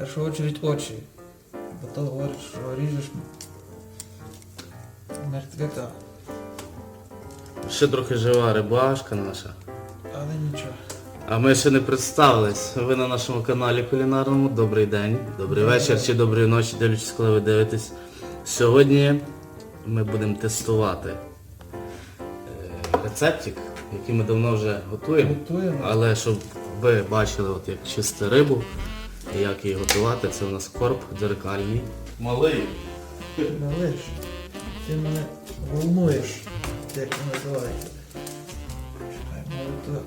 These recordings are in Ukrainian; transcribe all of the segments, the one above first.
першу очередь очі. Бо то говориш, що ріжеш мертвяка. Ще трохи жива рибашка наша. Але нічого. А ми ще не представились. Ви на нашому каналі кулінарному. Добрий день, добрий вечір чи доброї ночі, дивлячись, коли ви дивитесь. Сьогодні ми будемо тестувати е, рецептик, який ми давно вже готуємо. Готуємо. Але щоб ви бачили, от як чисти рибу як її готувати, це у нас корп дзеркальний. Малий. Малиш, ти мене волнуєш, як це називається. Чекай, може то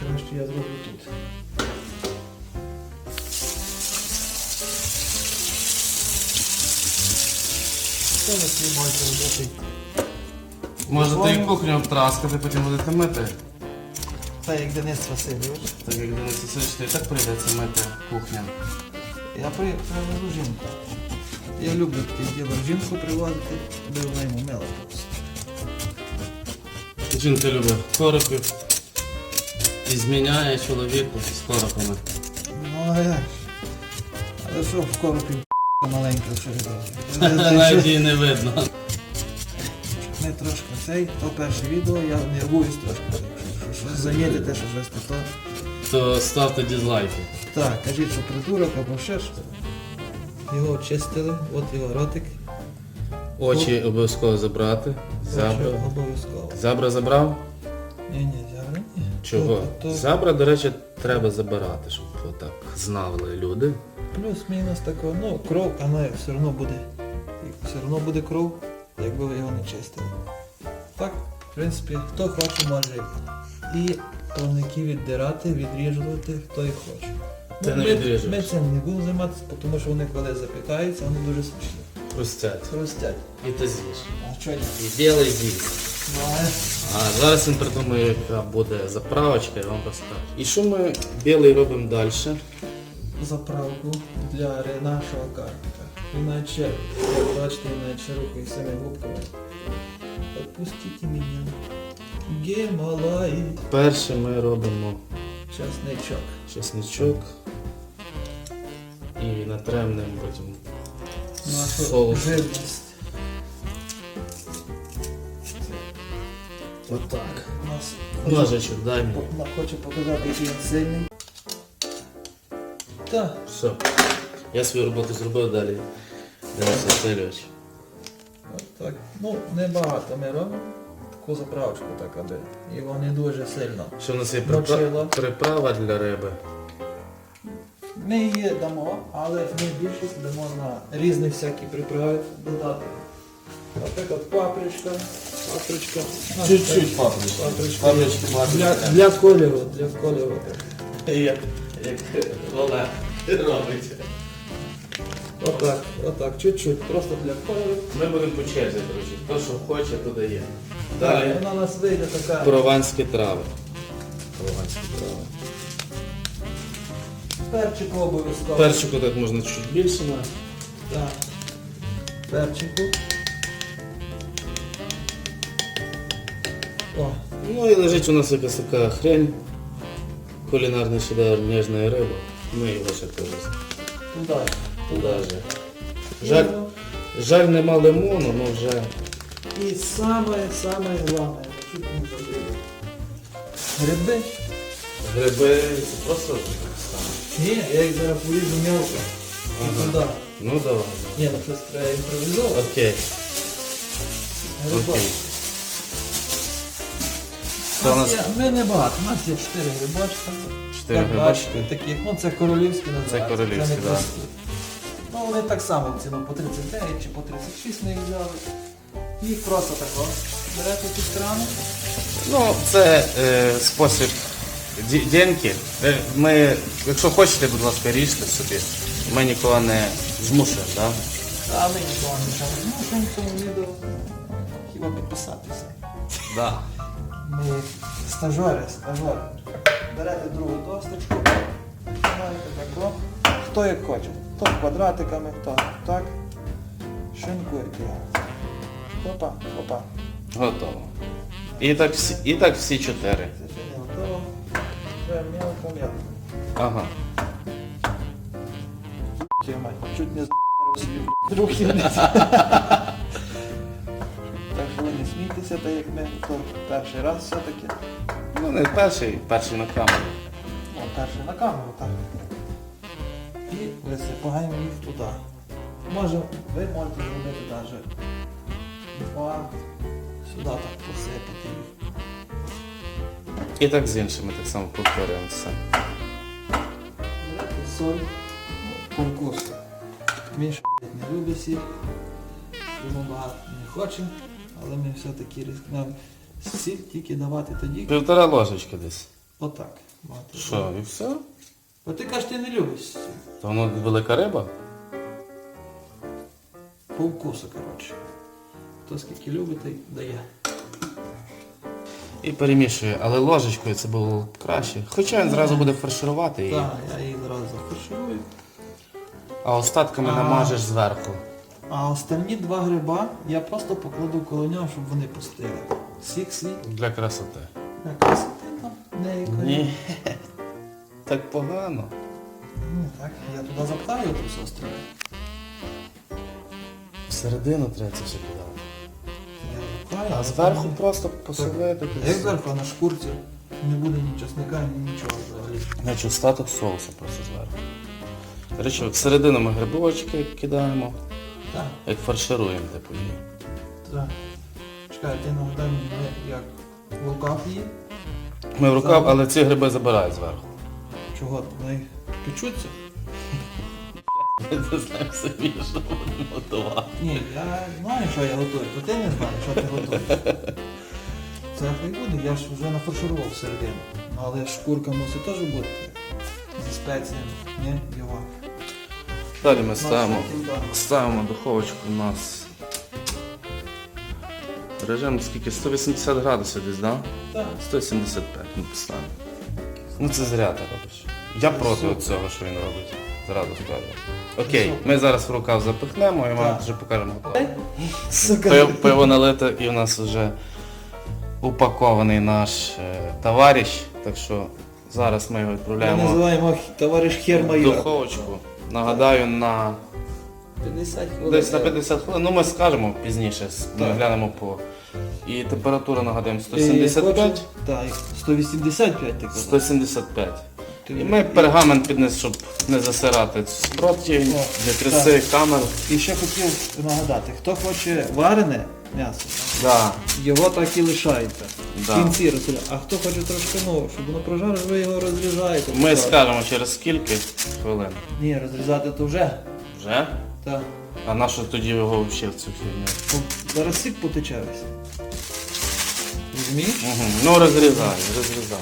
краще я зроблю тут. Що ви ці маєте робити? Можете і кухню обтраскати, потім будете мити. Та як Денис Васильович. Так як Денис Васильович, то і так прийдеться мити кухню. Я при, привезу жінку. Я люблю таке діло жінку привозити, де вона йому мила просто. Жінка любить коропів і зміняє чоловіку з коропами. Ну а як? ж? Але що в коропі маленька? Навіть її не видно. Ми трошки цей, то перше відео, я нервуюсь трошки. Що щось замітите, що щось не то. То ставте дізлайки. Так, кажіть, що придурок або ще що. Його очистили, от його ротик. Очі обов'язково забрати. Очі Забра. Обов'язково. Забра забрав? Ні, ні, зябра ні. Чого? То- то- Забра, до речі, треба забирати, щоб отак знали люди. Плюс-мінус такого, ну, кров, вона все одно буде. Все одно буде кров, якби ви його не чистили. Так, в принципі, хто хоче, може і плавники віддирати, відріжувати, хто і хоче. Ти не ми, ми цим не будемо займатися, тому що вони коли запікаються, вони дуже смачні. Хрустять. Хрустять. І ти з'їш. А що ні? І білий з'їсть. Ну, А зараз він придумає, яка буде заправочка, я вам розкажу. І що ми білий робимо далі? заправку для нашого карпика. Іначе, як бачите, іначе рухаю цими губками. Отпустіть мене. Гемалай. Перше ми робимо Часничок. чесничок і натрем ним потім Нашу жирність. Отак. Ножичок дай мені. Хочу показати, який він сильний. Так, Все. Я свою роботу зробив далі. Денис Васильович. так. Ну, небагато ми робимо. Заправочку так, аби. Його не дуже сильно. Що в нас є Мочила. припра... приправа для риби. Ми її дамо, але ми більшість дамо на різні всякі приправи додати. Наприклад, папричка, папричка. А, так, папрички. Папричка. Папрички Для, для кольору, для кольору. Як, як Олег робить. Отак, отак, чуть-чуть, просто для кольору. Ми будемо по черзі, коротше. Хто що хоче, то дає. Далі вона у нас вийде така. прованські трави. Прованські трави. Перчику обов'язково. Перчику так можна чуть більше на. Так. Перчику. О, Ну і лежить у нас якась така хрень. Кулінарний шедевр ніжної риби. Ми його ще теж туди. туди же. Жаль, жаль нема лимону, але вже. І саме, саме головне, чуть не забули. Гриби. Гриби це просто стане. Ні, я їх зараз поріжу мелко. І туди. Ну давай. Ні, ну щось треба імпровізувати. Окей. Окей. У Це у нас є, ми не багато, у нас є 4 грибочка. чотири Так, грибочки. таких, ну це королівські називаються. королівські, не да. прості. Ну вони так само в ціну по 39 чи по 36 ми їх взяли. Їх просто тако. Берете під крану. Ну, це е, спосіб ді- деньки. Е, Ми, якщо хочете, будь ласка, ріжте собі. Ми нікого не змушуємо, так? А ми нічого не змушуємо в цьому відео. Хіба підписатися. Да? Ми стажери, стажери. Берете другу досточку, маєте тако. Хто як хоче. Хто квадратиками, хто так. Шинкуєте. Опа, опа. Готово. І так всі, і так всі чотири. Це ще не готово. Це мелко, мелко. Ага. Чуть не з***ав собі блядь, руки. Так що ви не смійтеся, так як ми то перший раз все-таки. Ну не перший, перший на камеру. О, перший на камеру, так. І висипаємо їх туди. Може, ви можете зробити навіть два сюди так посипати. І так з іншими так само повторюємо все. Берете соль по вкусу. Міша блядь, не любить сіль, йому багато не хоче, але ми все-таки ризикнемо сіль тільки давати тоді. Півтора ложечки десь. Отак. Що, і все? Бо ти кажеш, ти не любиш сіль. То воно велика риба? По вкусу, коротше. Хто скільки любить, той дає. І перемішує, але ложечкою це було краще. Хоча він зразу буде фарширувати її, Так, я її зразу зафарширую. а остатками А. намажеш зверху. А останні два гриба я просто покладу коло нього, щоб вони пустили. Сік свій. Для красоти. На красоти там деякої. Ні. Так погано. Ну, так, я туди запхаю ту все острове. Всередину треба це все подати. Я. А зверху просто посолити. Як зверху на шкурці не буде ні чесника, ні нічого взагалі. Значить, остаток соусу просто зверху. До речі, всередину ми грибочки кидаємо, Так, як фаршируємо, типу її. так. Чекай, ти нагадай мені, як в руках її. Ми в рукав, але ці гриби забирають зверху. Чого? Вони печуться? Не знаємо самі, що будемо готувати. Ні, я знаю, що я готую, то ти не знаєш, що ти готуєш. Це хай буде, я ж вже нафарширував всередину. Ну, Але шкурка мусить теж бути. Зі спеціями, ні, його. Далі ми ставимо, Ну, ти, ставимо духовочку у нас. Режим скільки? 180 градусів десь, так? Так. 175 ми поставимо. Ну це зря ти робиш. Я проти цього, що він робить. Зразу скажу. Окей, ми зараз в рукав запихнемо і вам Так. вже покажемо. Сука. Пиво, пиво налите і у нас вже упакований наш е, товариш. Так що зараз ми його Ми відправляємо називаємо х- товариш хер в майор. духовочку. Нагадаю, на 50 хвилин. десь на 50 хвилин. Ну ми скажемо пізніше, ми Так. глянемо по. І температура нагадаємо І 175. хочу- Так, 185 ти казав. 175. Ми пергамент піднес, щоб не засирати О, не тряси камеру. І ще хотів нагадати, хто хоче варене м'ясо, Да. його так і лишаєте. Да. В кінці розстріляєте. А хто хоче трошки ну, щоб воно прожариш, ви його розрізаєте. Ми Так. скажемо через скільки хвилин. Ні, розрізати то вже. Вже? Так. А на що тоді його взагалі в цю фігню? Зараз сік потече весь. Розумієш? Угу. Ну розрізай, розрізай.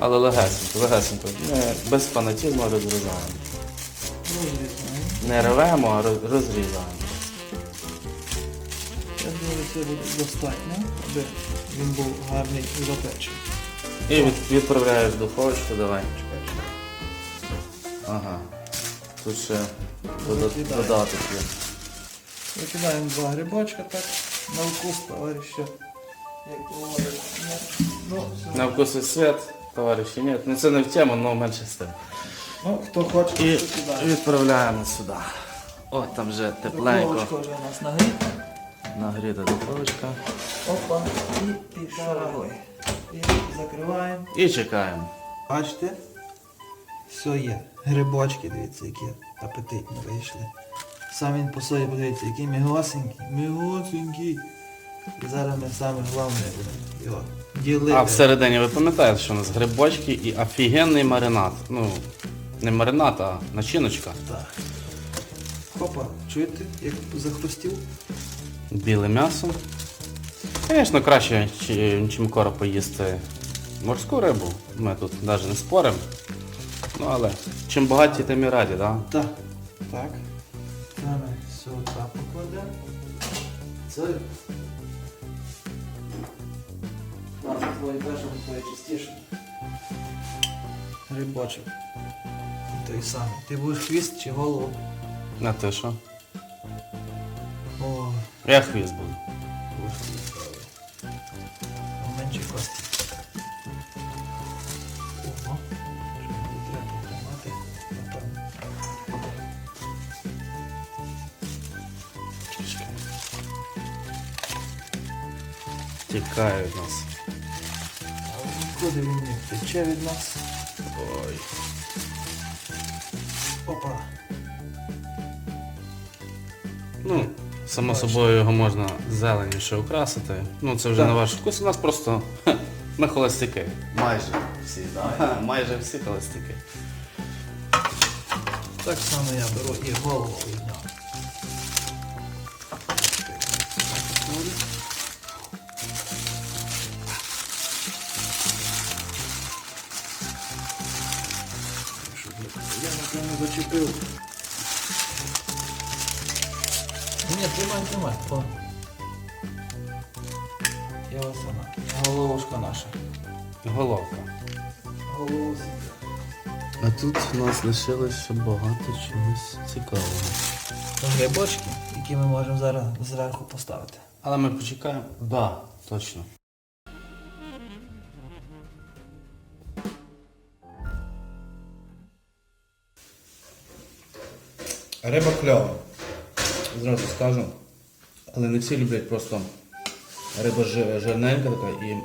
Але легесенько, легесенько. Ми без фанатізму розрізаємо. Розрізаємо. Не рвемо, а роз- розрізаємо. Я думаю, це буде достатньо, аби він був гарний і запечений. І від, відправляєш в духовочку, давай. Ага. Тут ще дода- Викидаємо. додаток є. Викидаємо два грибочка так, на вкус товариша. Як говорять. Ну, ну, все. На вкус і світ, товариші, ні. Ну це не в тему, але менше з тим. ну, хто хоче, І то кидає. відправляємо сюди. О, там вже тепленько. Духовочка вже у нас нагріта. Нагріта духовочка. Опа. І пішли. І закриваємо. І чекаємо. Бачите? Все є. Грибочки, дивіться, які апетитні вийшли. Сам він по собі, подивіться, який мігосенький, мігосенький. І зараз ми саме головне будемо його ділити. А всередині ви пам'ятаєте, що у нас грибочки і офігенний маринад. Ну, не маринад, а начиночка. Так. Хопа, чуєте, як захрустів? Біле м'ясо. Звісно, краще, чим кора поїсти морську рибу. Ми тут навіть не споримо. Ну але чим багаті, тим і раді, так? Так. Так. Саме сюди покладемо. Це. Там твої теж твоє частіше. Рибочок. Той самий. Ти будеш хвіст чи голову? На те що? О, Я хвіст буду. будеш хвіст правий. А менше кості. Ого. Що мені треба тримати? Напевно. Тікає від нас. Куди він не втече від нас? Ой. Опа. Ну, само собою його можна зеленіше украсити. Ну, це вже Так. на ваш вкус. У нас просто ми холостяки. Майже всі, так? Майже всі холостяки. Так само я беру і голову від нього. Зачепив. Ні, тримай, тримай. О. Я ось вона. Головушка наша. Головка. Головушка. А тут у нас лишилось ще багато чогось цікавого. Грибочки, які ми можемо зараз зверху поставити. Але ми почекаємо. Так, да, точно. Риба кльова. Зразу скажу. Але не всі люблять просто риба жи- жирненька така і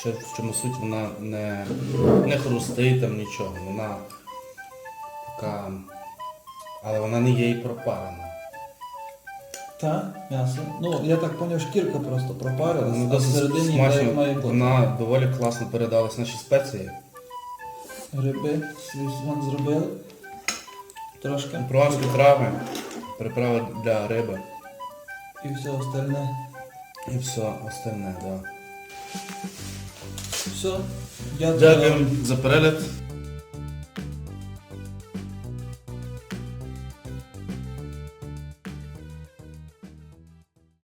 ще в чому суть вона не, не хрустить там нічого. Вона така. Але вона не є і пропарена. Та, м'ясо. Ну, я так поняв, шкірка просто пропарилась, Ну, а всередині смачно. має, бути. Вона доволі класно передалась наші спеції. Гриби сезон зробили. troška. Provanske trave, preprava dla ryby. I vse ostane. I vse ostane, da. Vse. Jadem. Jadem za prelet.